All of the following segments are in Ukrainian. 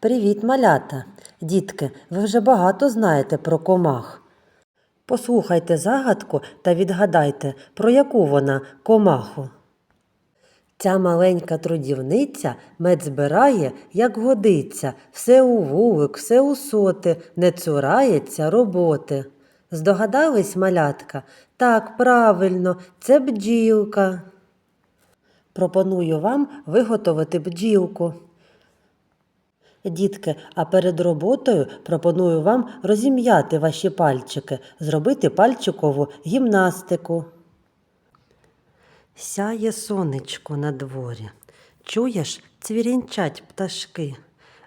Привіт, малята! Дітки, ви вже багато знаєте про комах. Послухайте загадку та відгадайте, про яку вона комаху. Ця маленька трудівниця мед збирає, як годиться, все у вулик, все у соти, не цурається роботи. Здогадались, малятка? Так, правильно, це бджілка. Пропоную вам виготовити бджілку. Дітки, а перед роботою пропоную вам розім'яти ваші пальчики, зробити пальчикову гімнастику. Сяє сонечко на дворі. Чуєш, цвірінчать пташки.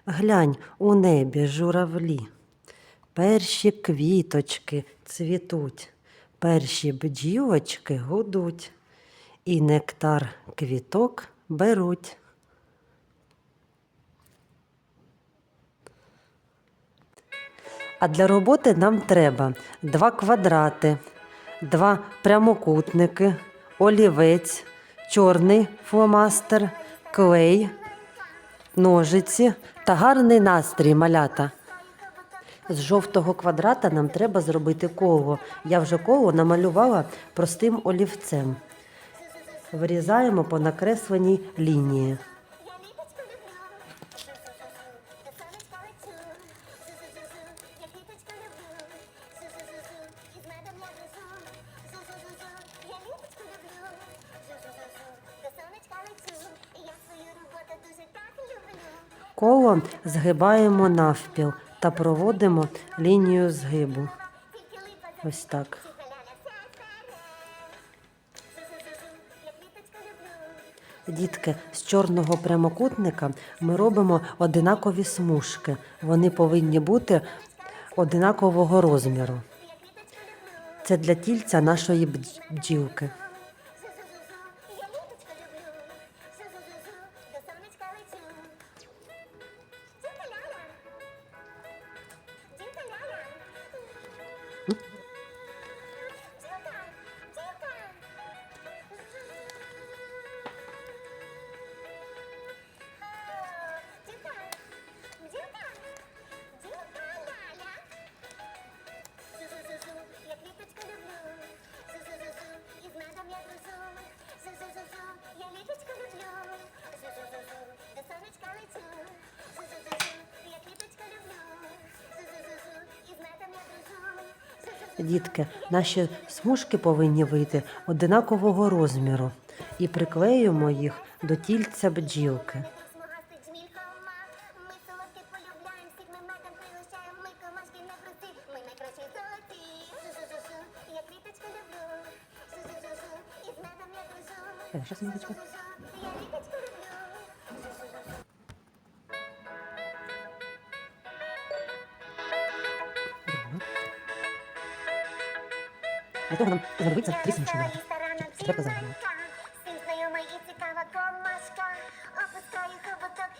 Глянь у небі журавлі. Перші квіточки цвітуть, перші бджілочки гудуть, і нектар квіток беруть. А для роботи нам треба два квадрати, два прямокутники, олівець, чорний фломастер, клей, ножиці та гарний настрій малята. З жовтого квадрата нам треба зробити коло. Я вже коло намалювала простим олівцем. Вирізаємо по накресленій лінії. Коло згибаємо навпіл та проводимо лінію згибу. Ось так. Дітки, з чорного прямокутника ми робимо одинакові смужки. Вони повинні бути одинакового розміру. Це для тільця нашої бдж- бджілки. Дітки, наші смужки повинні вийти одинакового розміру і приклеюємо їх до тільця бджілки. Смугастий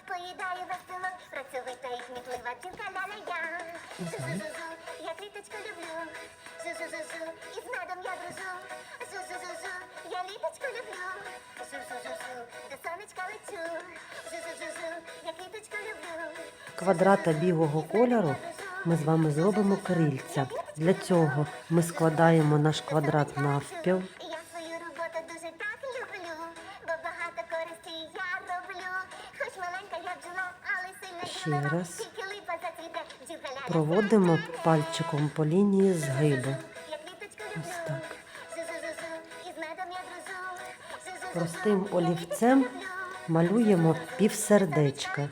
поїдає весь пилок, працьовита і кмітлива бджілка ляля я. Квіточку люблю. Зу-зу-зу-зу, із медом я дружу. Зу-зу-зу-зу, я літочку люблю. Зу-зу-зу-зу, до сонечка лечу. Зу-зу-зу-зу, я квіточку люблю. Квадрата білого кольору ми з вами зробимо крильця. Для цього ми складаємо наш квадрат навпіл. Я свою роботу дуже так люблю, бо багато користі я роблю. Хоч маленька я бджола, але сильна Ще ділова. раз. Тільки липа зацвіте, бджілка ляля. Проводимо пальчиком по лінії. Я люблю. Ось так. Зу-зу-зу-зу, із медом я дружу. Зу-зу-зу-зу, Простим олівцем малюємо півсердечка.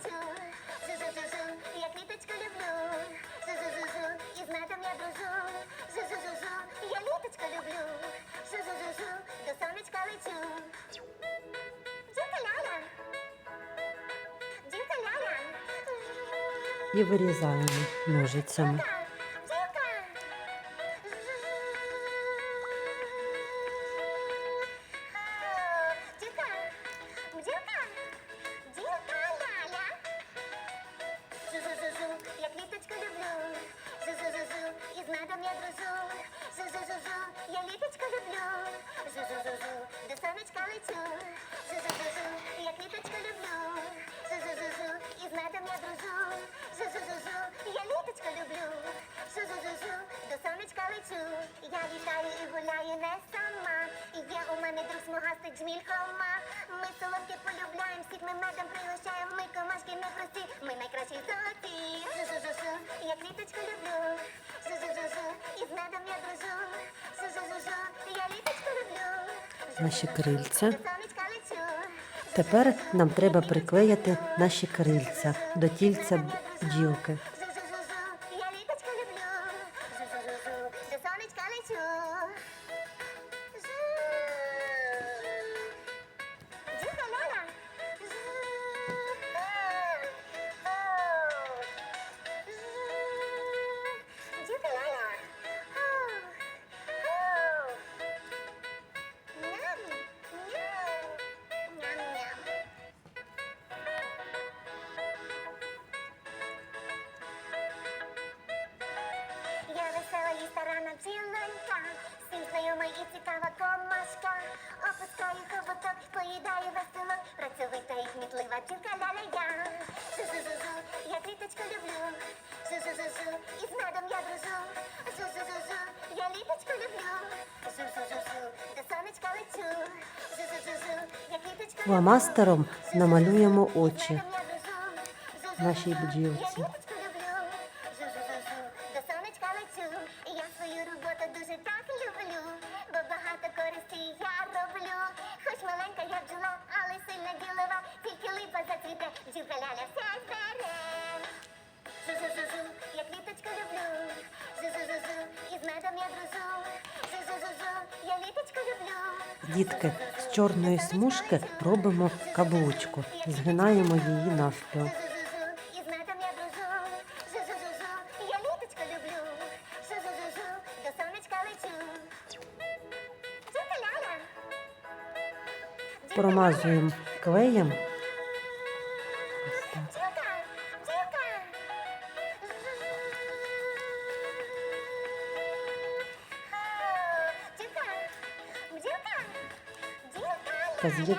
І вирізаємо ножицями. лечу, я вітаю і гуляю не сама. І Є у мене друг смугастий джміль хома. Ми солодки полюбляємо, всіх ми медом пригощаємо, ми комашки не прості, ми найкращі золоті. Жу-жу-жу-жу, я квіточку люблю. Жу-жу-жу-жу, і з медом я дружу. Жу-жу-жу-жу, я літочку люблю. Наші крильця. Тепер нам треба приклеяти наші крильця до тільця бджілки. До сонечка лечу. І мама, я. Жу-жу-жу-жу, я квіточку люблю. Зу-зу-зу-зу, і з медом я дружу. Зу-зу-зу-зу, я літочку люблю. Зу-зу-зу-зу, до сонечка лечу. Зу-зу-зу-зу, я квіточку люблю. Фломастером намалюємо очі нашій бджілці. Дітки, з чорної смужки робимо каблучку, згинаємо її навпіл. Жу-жу-жу-жу, і І є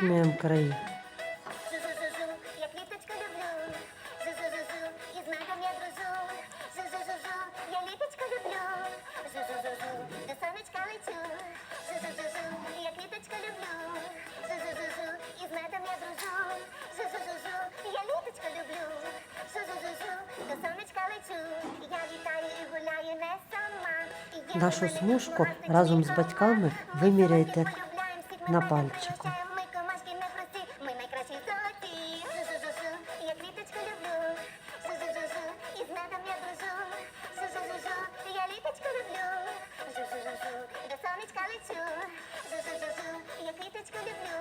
у Нашу смужку разом з батьками виміряйте на пальчику. Лечу. Жу-жу-жу-жу, я квіточку люблю.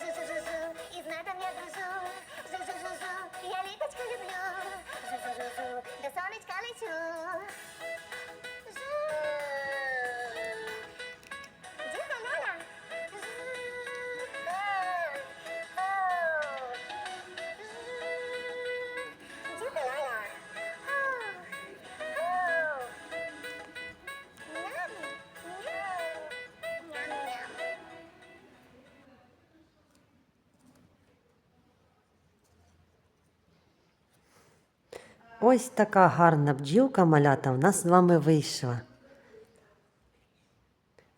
Жу-жу-жу-жу, і з я дружу. Жу-жу-жу-жу, я літочку люблю. Жу-жу-жу-жу, до сонечка лечу. Ось така гарна бджілка малята в нас з вами вийшла.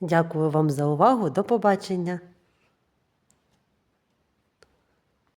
Дякую вам за увагу. До побачення!